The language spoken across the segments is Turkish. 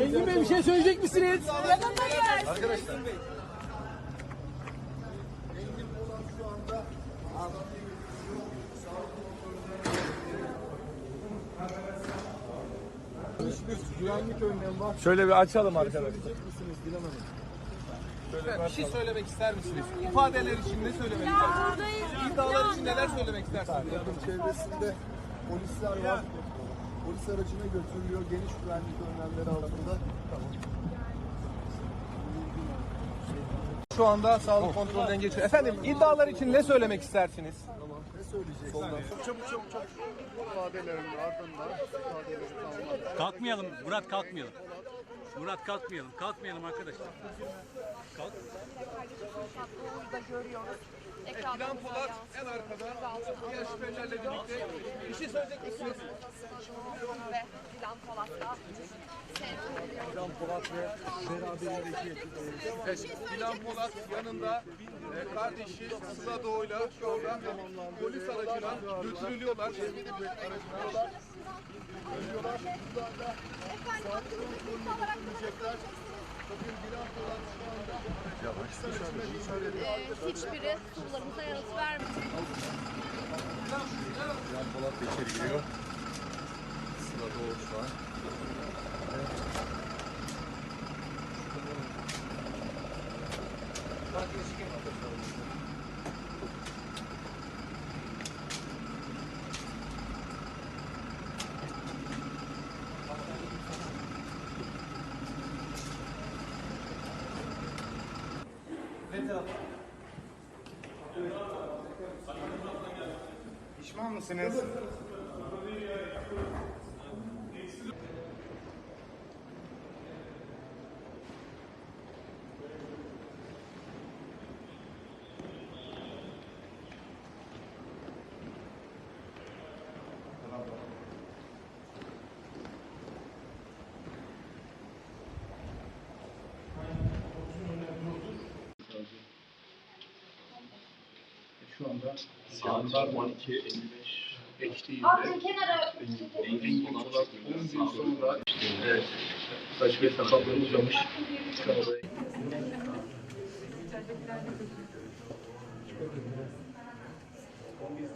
Engin Bey bir şey söyleyecek misiniz? Arkadaşlar. Hiçbir güvenlik önlemi var. Şöyle bir açalım arkadaşlar. Bir şey söylemek ister misiniz? İfadeler için ne söylemek istersiniz? İddialar için neler söylemek istersiniz? Çevresinde polisler var. Polis aracına götürülüyor geniş güvenlik önlemleri altında. Şu anda sağlık kontrolden geçiyor. Efendim iddialar için ne söylemek istersiniz? Tamam. Ne söyleyeceksiniz? Çabuk çabuk çabuk. İfadelerin ardından ifadeleri tamamladık. Kalkmayalım Murat kalkmayalım. Murat kalkmayalım. Kalkmayalım arkadaşlar. Kalk. Da görüyoruz. Dilan Polat en arkada. Diğer şüphelilerle birlikte. Bir şey söyleyecek misiniz? ve Dilan Polat'la Dilan Polat ve beraberindeki Evet, Dilan Polat yanında e, kardeşi Sıla Doğu'yla şu anda polis aracına götürülüyorlar. Bugün Dilan Polat şu anda polis aracına bindirildi. e, hiçbiri sorularımıza yanıt vermedi. Dilan Polat da içeri giriyor. Sıra doğru şu an. Pişman mısınız? Şu anda saat 12.55 geçtiğinde Engin Polat 10 gün sonra evet, saç ve sakalları uzamış. Şu anda Önce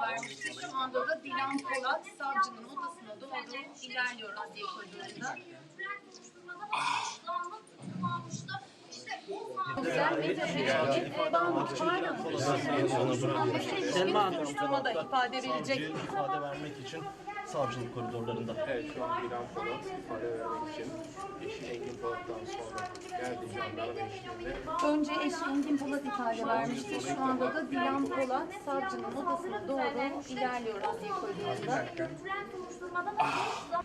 Vermişti. Şu anda da Dilan Polat savcının odasına doğru ilerliyor adliye koridorunda. Selma soruşturmada ifade verecek. ifade vermek için savcılık koridorlarında. evet, şu an Dilan Polat ifade vermek için eşi Engin Polat'tan sonra geldi jandarma eşliğinde Önce eşi Engin Polat ifade vermişti. Şu anda da Dilan Polat savcının odasına doğru ilerliyor adliye koridorunda. Götüren soruşturmada da